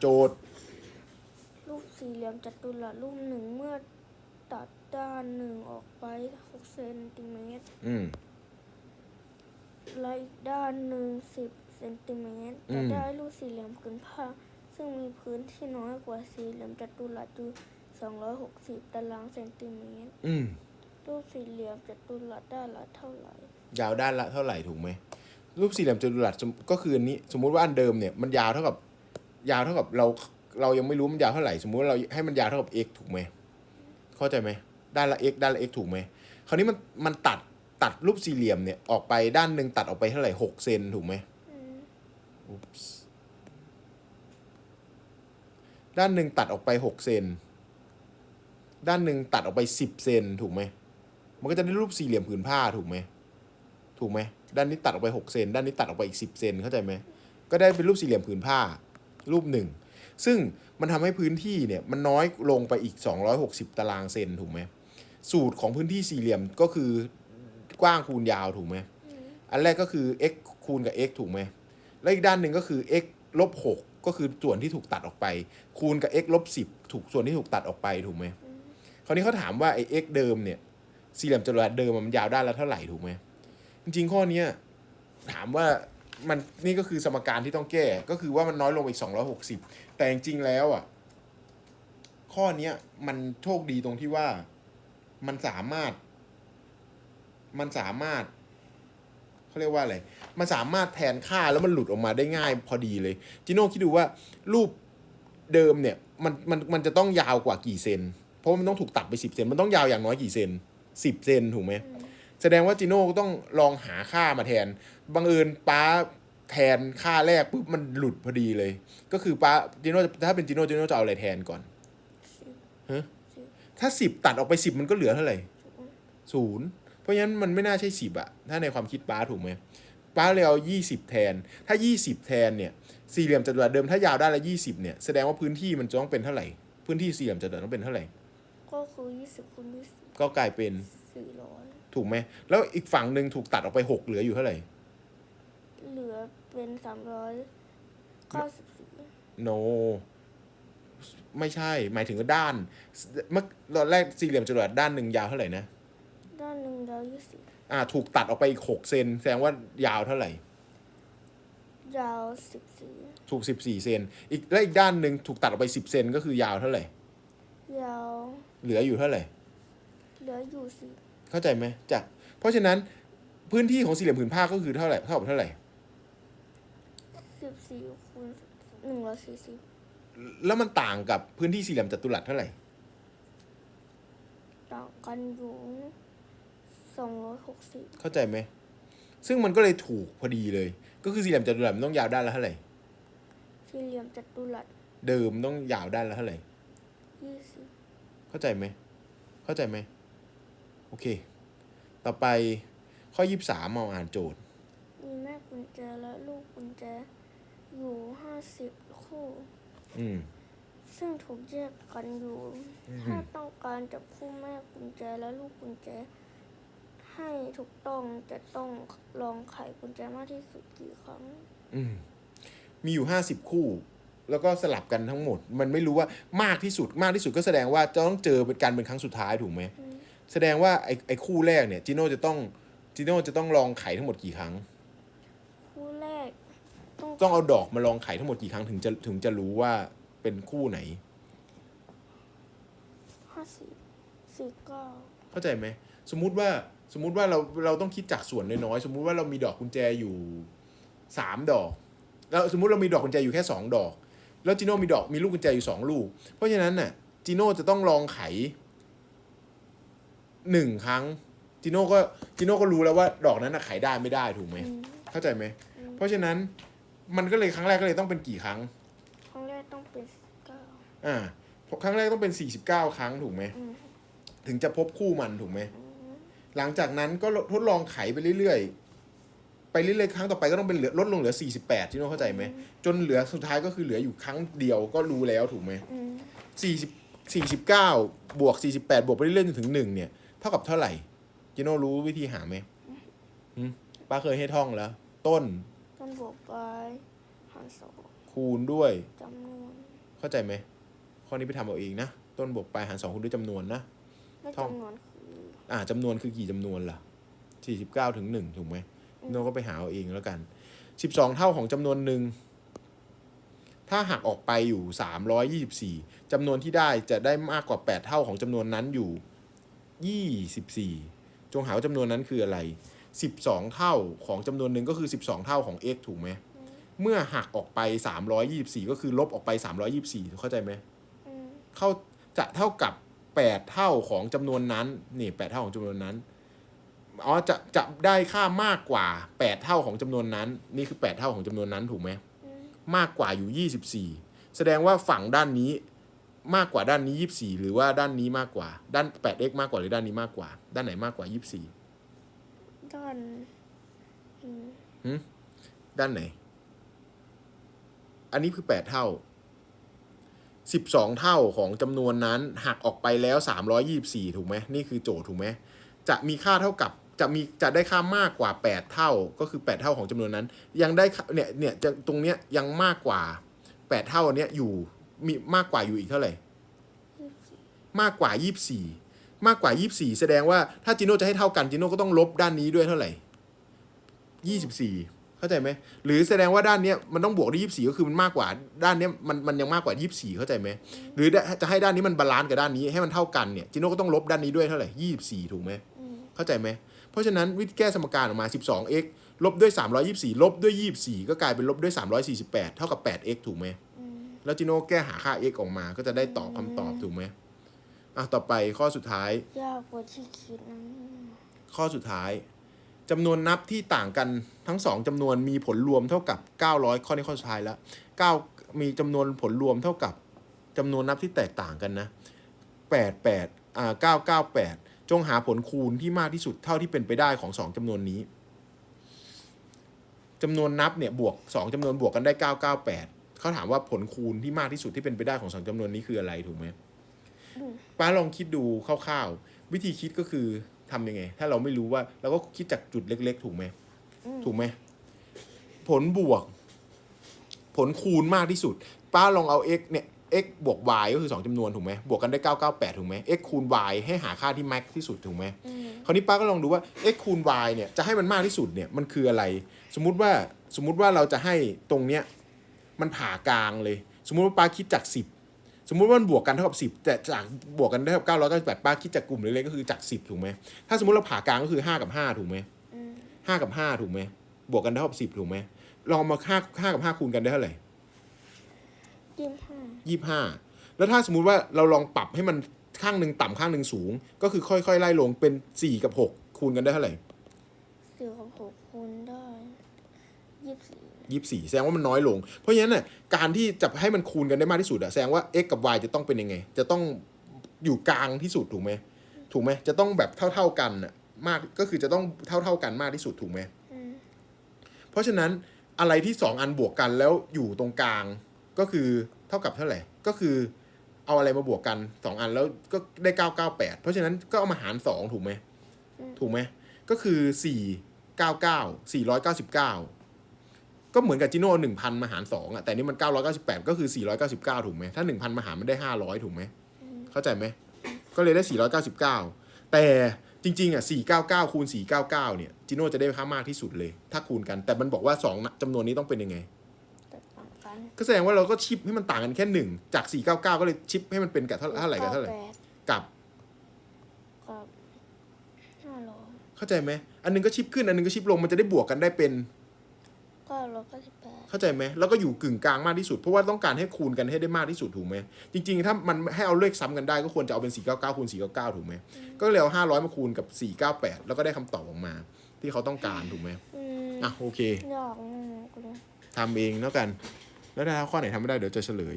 โจทย์ รูปสี่เหลี่ยมจัตุรัสรูปหนึ่งเมื่อตัดด้านหนึ่งออกไป6เซนติเมตรอืม และอีกด้านหนึ่ง10เซนติเมตรอืจะม ได้รูปสี่เหลี่ยมผืนผ้า ซึ่งมีพื้นที่น้อยกว่าสี่เหลี่ยมจัตุรัสอยู่260ตารางเซนติเมตร อืม รูปสี่เหลี่ยมจัตุรัสด้านละเท่าไหร่ ยาวด้านละเท่าไหร่ถูกไหมรูปสี่เหลี่ยมจัตุรัสสมก็คืออันนี้ สมมุติว่าอันเดิมเนี่ยมันยาวเท่ากับ ยาวเท่ากับเราเรายังไม่รู้มันยาวเท่าไหร่สมมุติว่าเราให้มันยาวเท่ากับ x ถูกไหมเข้าใจไหมด้านละ x ด้านละ x ถูกไหมคราวนี้มันมันตัดตัดรูปสี่เหลี่ยมเนี่ยออกไปด้านหนึ่งตัดออกไปเท่าไหร่หกเซนถูกไหมอืม Oops ด้านหนึ่งตัดออกไปหกเซนด้านหนึ่งตัดออกไปสิบเซนถูกไหมมันก็จะได้รูปสี่เหลี่ยมผืนผ้าถูกไหมถูกไหมด้านนี้ตัดออกไปหกเซนด้านนี้ตัดออกไปอีกสิบเซนเข้าใจไหมก็ได้เป็นรูปสี่เหลี่ยมผืนผ้า รูปหนึ่ง ซึ่งมันทำให้พื้นที่เนี่ยมันน้อยลงไปอีก 260 ตารางเซนถูกไหมสูตรของพื้นที่สี่เหลี่ยมก็คือกว้างคูณยาวถูกไหมอันแรกก็คือ x คูณกับ x ถูกไหมแล้วอีกด้านหนึ่งก็คือ x ลบ6ก็คือส่วนที่ถูกตัดออกไป คูณกับ x ลบ10ถูกส่วนที่ถูกตัดออกไปถูกไหมคราวนี้เขาถามว่าไอ้ x เดิมเนี่ยสี่เหลี่ยมจัตุรัสเดิมมันยาวด้านละเท่าไหร่ถูกไหมจริงๆข้อเนี้ยถามว่า มันนี่ก็คือสมการที่ต้องแก้ ก็คือว่ามันน้อยลงไปอีก 260 แต่จริงๆแล้วอะ ข้อเนี้ยมันโชคดีตรงที่ว่ามันสามารถ มันสามารถเขาเรียกว่าอะไร มันสามารถแทนค่าแล้วมันหลุดออกมาได้ง่ายพอดีเลย จิโน่คิดดูว่ารูปเดิมเนี่ยมันมันมันจะต้องยาวกว่ากี่เซน เพราะมันต้องถูกตัดไปสิบเซน มันต้องยาวอย่างน้อยกี่เซนสิบเซนถูกไหม แสดงว่าจิโน่ก็ต้องลองหาค่ามาแทน บังเอิญป้าแทนค่าแรกปุ๊บมันหลุดพอดีเลย ก็คือป้าจิโน่ถ้าเป็นจิโน่จิโน่จะเอาอะไรแทนก่อนสิบฮะสิบถ้าสิบตัดออกไปสิบมันก็เหลือเท่าไหร่ศูนย์ศูนย์เพราะฉะนั้นมันไม่น่าใช่สิบอะถ้าในความคิดป้าถูกไหมป้าเลยเอายี่สิบแทน ถ้ายี่สิบแทนเนี่ยสี่เหลี่ยมจัตุรัสเดิมถ้ายาวได้ละยี่สิบเนี่ยแสดงว่าพื้นที่มันจะต้องเป็นเท่าไหร่ พื้นที่สี่เหลี่ยมจัตุรัสต้องเป็นเท่าไหร่ ก็คือ20คูณ20ก็กลายเป็น400 ถูกไหม แล้วอีกฝั่งหนึ่งถูกตัดออกไปหกเหลืออยู่เท่าไหร่ เหลือเป็น394 no ไม่ใช่ หมายถึงว่าด้านเมื่อตอนแรกสี่เหลี่ยมจัตุรัสด้านหนึ่งยาวเท่าไหร่นะ ด้านหนึ่งยาวอ่า ถูกตัดออกไปอีกหกเซนแสดงว่ายาวเท่าไหร่20ยาว14ถูกสิบสี่เซนอีกและอีกด้านหนึ่งถูกตัดออกไปสิบเซนก็คือยาวเท่าไหร่ ยาวเหลืออยู่เท่าไหร่ เหลืออยู่ เข้าใจไหมจากเพราะฉะนั้นพื้นที่ของสี่เหลี่ยมผืนผ้าก็คือเท่าไหร่เท่ากับเท่าไหร่10 14คูณ140แล้วมันต่างกับพื้นที่สี่เหลี่ยมจัตุรัสเท่าไหร่ต่างกันอยู่260เข้าใจไหมซึ่งมันก็เลยถูกพอดีเลย ก็คือสี่เหลี่ยมจัตุรัสมันต้องยาวด้านละเท่าไหร่สี่เหลี่ยมจัตุรัสเดิมต้องยาวด้านละเท่าไหร่20เข้าใจไหมเข้าใจไหม โอเค ต่อไปข้อยี่สามเอาอ่านโจทย์ มีแม่กุญแจและลูกกุญแจอยู่50คู่ อืม ซึ่งถูกแยกกันอยู่ถ้าต้องการจับคู่แม่กุญแจและลูกกุญแจ ให้ถูกต้องจะต้องลองไขกุญแจมากที่สุดกี่ครั้ง อืมมีอยู่ห้าสิบคู่ แล้วก็สลับกันทั้งหมด มันไม่รู้ว่ามากที่สุดมากที่สุดก็แสดงว่าจะต้องเจอเป็นการเป็นครั้งสุดท้ายถูกไหม อืม แสดงว่าไอ้ไอ้คู่แรกเนี่ยจิโน่จะต้องจิโน่จะต้องลองไขทั้งหมดกี่ครั้ง คู่แรก ต้องต้องเอาดอกมาลองไขทั้งหมดกี่ครั้งถึงจะถึงจะรู้ว่าเป็นคู่ไหนห้าสิบสี่เก้าเข้าใจไหมสมมุติว่าสมมุติว่าเราเราต้องคิดจากส่วนน้อยๆสมมุติว่าเรามีดอกกุญแจอยู่สามดอก แล้วสมมุติเรามีดอกกุญแจอยู่แค่สองดอก แล้วจิโน่มีดอกมีลูกกุญแจอยู่สองลูก เพราะฉะนั้นน่ะจิโน่จะต้องลองไข หนึ่งครั้งจิโน่ก็จิโน่ก็รู้แล้วว่าดอกนั้นน่ะไขได้ไม่ได้ถูกไหมอืมเข้าใจไหมเพราะฉะนั้นมันก็เลยครั้งแรกก็เลยต้องเป็นกี่ครั้ง ครั้งแรกต้องเป็นเก้าอ่าครั้งแรกต้องเป็น49ครั้งถูกไหมอืมถึงจะพบคู่มันถูกไหมหลังจากนั้นก็ทดลองไขไปเรื่อยๆ ไปเรื่อยๆครั้งต่อไปก็ต้องเป็นเหลือลดลงเหลือ 48 ที่น้องเข้าใจไหม จนเหลือสุดท้ายก็คือเหลืออยู่ครั้งเดียวก็รู้แล้วถูกไหมอืม40 49 บวก 48 บวกไปเรื่อยๆจนถึง 1 เนี่ย เท่ากับเท่าไหร่ จิโน่รู้วิธีหาไหมหืมป้าเคยให้ท่องแล้ว ต้นต้นบวกไปหารสองคูณด้วย จำนวนเข้าใจไหมข้อนี้ไปทำเอาเองนะ ต้นบวกปลายหารสองคูณด้วยจำนวนนะ และท่อง จำนวนคือ อ่าจำนวนคือกี่จำนวนล่ะสี่สิบเก้าถึงหนึ่งถูกไหมอืม โนก็ไปหาเอาเองแล้วกันสิบสองเท่าของจำนวนหนึ่ง ถ้าหักออกไปอยู่สามร้อยยี่สิบสี่จำนวนที่ได้จะได้มากกว่าแปดเท่าของจำนวนนั้นอยู่ ยี่สิบสี่จงหาว่าจำนวนนั้นคืออะไรสิบสองเท่าของจำนวนหนึ่งก็คือสิบสองเท่าของ x ถูกไหม เมื่อหักออกไปสามร้อยยี่สิบสี่ก็คือลบออกไปสามร้อยยี่สิบสี่เข้าใจไหมอืมเข้าจะเท่ากับแปดเท่าของจำนวนนั้นนี่แปดเท่าของจำนวนนั้นอ๋อจะจะได้ค่ามากกว่าแปดเท่าของจำนวนนั้น นี่คือแปดเท่าของจำนวนนั้นถูกไหมอืมมากกว่าอยู่ยี่สิบสี่แสดงว่าฝั่งด้านนี้ มากกว่าด้านนี้ยี่สิบสี่หรือว่าด้านนี้มากกว่า ด้านแปด x มากกว่าหรือด้านนี้มากกว่า ด้านไหนมากกว่ายี่สิบสี่ด้านอืมด้านไหน อันนี้คือแปดเท่าสิบสองเท่าของจำนวนนั้นหักออกไปแล้วสามร้อยี่บสี่ถูกไหมนี่คือโจทย์ถูกไหมจะมีค่าเท่ากับจะมีจะได้ค่ามากกว่าแปดเท่าก็คือแปดเท่าของจำนวนนั้น ยังได้ค่าเนี่ยเนี่ยจะตรงเนี้ยยังมากกว่าแปดเท่าอันเนี้ยอยู่ มีมากกว่าอยู่อีกเท่าไหร่ยี่สิบสี่มากกว่ายี่สี่มากกว่ายี่สี่แสดงว่าถ้าจิโน่จะให้เท่ากันจิโน่ก็ต้องลบด้านนี้ด้วยเท่าไหร่ยี่สิบสี่เข้าใจไหมหรือแสดงว่าด้านเนี้ยมันต้องบวกด้วยยี่สี่ก็คือมันมากกว่าด้านเนี้ยมันมันยังมากกว่ายี่สี่เข้าใจไหมหรือจะให้ด้านนี้มันบาลานซ์กับด้านนี้ให้มันเท่ากันเนี่ยจิโน่ก็ต้องลบด้านนี้ด้วยเท่าไหร่ยี่สี่ถูกไหมอืมเข้าใจไหมเพราะฉะนั้นวิธีแก้สมการออกมา 12x ลบด้วย 324 ลบด้วย 24 ก็กลายเป็นลบด้วย 348 เท่ากับ 8x ถูกไหมอืม แล้วจิโน่แก้หาค่า x ออกมา ก็จะได้ตอบคำตอบถูกไหมอะต่อไปข้อสุดท้าย ยากกว่าที่คิดนะเนี่ยข้อสุดท้ายจำนวนนับที่ต่างกันทั้งสองจำนวนมีผลรวมเท่ากับ 900 ข้อนี้ข้อสุดท้ายแล้ว9มีจำนวนผลรวมเท่ากับจำนวนนับที่แตกต่างกันนะ 88อ่า998 จงหาผลคูณที่มากที่สุดเท่าที่เป็นไปได้ของสองจำนวนนี้จำนวนนับเนี่ยบวกสองจำนวนบวกกันได้ 998 เขาถามว่าผลคูณที่มากที่สุดที่เป็นไปได้ของสองจำนวนนี้คืออะไรถูกไหมอืมป้าลองคิดดูคร่าวๆวิธีคิดก็คือทำยังไง ถ้าเราไม่รู้ว่าเราก็คิดจากจุดเล็ก ๆ ถูกไหมอืมถูกไหมผลบวก ผลคูณมากที่สุด ป้าลองเอา x เนี่ย x บวก y ก็คือสองจำนวนถูกไหมบวกกันได้ 998 ถูกไหม x คูณ y ให้หาค่าที่ max ที่สุดถูกไหมอืมคราวนี้ป้าก็ลองดูว่า x คูณ y เนี่ยจะให้มันมากที่สุดเนี่ยมันคืออะไร สมมุติว่าสมมุติว่าเราจะให้ตรงเนี้ย มันผ่ากลางเลย สมมุติว่าป้าคิดจาก 10 สมมุติว่ามันบวกกันเท่ากับ10 แต่จากบวกกันเท่ากับ998ป้าคิดจากกลุ่มเล็กๆก็คือจาก 10 ถูกไหมถ้าสมมติเราผ่ากลางก็คือ 5 กับ 5 ถูกไหมอืม5กับ5ถูกไหมบวกกันเท่ากับ10ถูกไหมลองเอามา5 5กับ5คูณกันได้เท่าไหร่ยี่สิบห้ายี่ห้าแล้วถ้าสมมุติว่าเราลองปรับให้มันข้างหนึ่งต่ำข้างหนึ่งสูง ก็คือค่อยๆไล่ลงเป็นสี่กับหกคูณกันได้เท่าไหร่สี่กับหกคูณได้ยี่สิบ สี่ยี่สี่แสดงว่ามันน้อยลง เพราะฉะนั้นน่ะการที่จะให้มันคูณกันได้มากที่สุดอะแสดงว่า x กับ y จะต้องเป็นยังไง จะต้องอยู่กลางที่สุดถูกไหมถูกไหมจะต้องแบบเท่าๆกันอะมากก็คือจะต้องเท่าๆกันมากที่สุดถูกไหมอืมเพราะฉะนั้นอะไรที่สองอันบวกกันแล้วอยู่ตรงกลางก็คือเท่ากับเท่าไหร่ก็คือเอาอะไรมาบวกกันสองอันแล้วก็ได้เก้าเก้าแปดเพราะฉะนั้นก็เอามาหารสองถูกไหมถูกไหมก็คือสี่เก้าเก้าสี่ร้อยเก้าสิบเก้า ก็เหมือนกับจิโน่หนึ่งพันมาหารสองอะแต่นี่มันเก้าร้อยเก้าสิบแปดก็คือสี่ร้อยเก้าสิบเก้าถูกไหมถ้าหนึ่งพันมาหารมันได้ห้าร้อยถูกไหมเข้าใจไหมก็เลยได้สี่ร้อยเก้าสิบเก้าแต่จริงๆอะ499คูณ499เนี่ยจิโน่จะได้ค่ามากที่สุดเลย ถ้าคูณกัน แต่มันบอกว่า2จำนวนนี้ต้องเป็นยังไงแตกต่างกันก็แสดงว่าเราก็ชิปให้มันต่างกันแค่หนึ่งจาก499ก็เลยชิปให้มันเป็นกับเท่าเท่าไหร่กับเท่าไหร่แปดกับกับห้าร้อยเข้าใจไหมอันหนึงก็ชิปขึ้นอันหนึงก็ชิปลงมันจะได้บวกกันได้เป็นเก้าร้อยเก้าสิบแปดเข้าใจไหมแล้วก็อยู่กึ่งกลางมากที่สุด เพราะว่าต้องการให้คูณกันให้ได้มากที่สุดถูกไหมจริงๆ ถ้ามันให้เอาเลขซ้ำกันได้ก็ควรจะเอาเป็น499คูณ499ถูกไหมก็เลยเอา500 มาคูณกับ 498 แล้วก็ได้คำตอบออกมา ที่เขาต้องการถูกไหมอืมอะโอเคยากมากเลยทำเองแล้วกัน แล้วถ้าข้อไหนทำไม่ได้เดี๋ยวจะเฉลย